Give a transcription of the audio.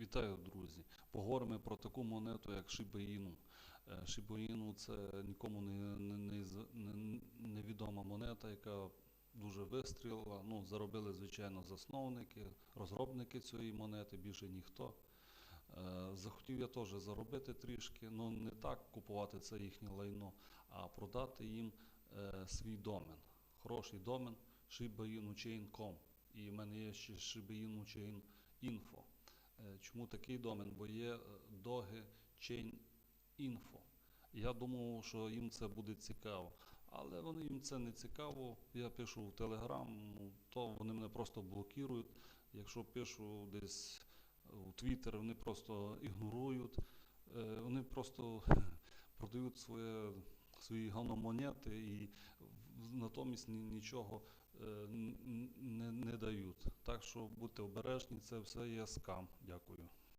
Вітаю, друзі. Поговоримо про таку монету, як Шибаїну. Е, Шибаїну це нікому не, не, не, не- невідома монета, яка дуже вистрілила. Ну, заробили, звичайно, засновники, розробники цієї монети, більше ніхто. Е, Захотів я теж заробити трішки, ну не так купувати це їхнє лайно, а продати їм е, свій домен. Хороший домен shibainu.chain.com. І в мене є ще shibainu.chain.info. Е, Чому такий домен? Бо є е, доги Chain Info. Я думав, що їм це буде цікаво. Але вони їм це не цікаво. Я пишу в Telegram, ну, то вони мене просто блокують. Якщо пишу десь у Twitter, вони просто ігнорують. Е, Вони просто продають своє, свої ганомонети і натомість ні- нічого не, не дають. Так що будьте обережні, це все є скам. Дякую.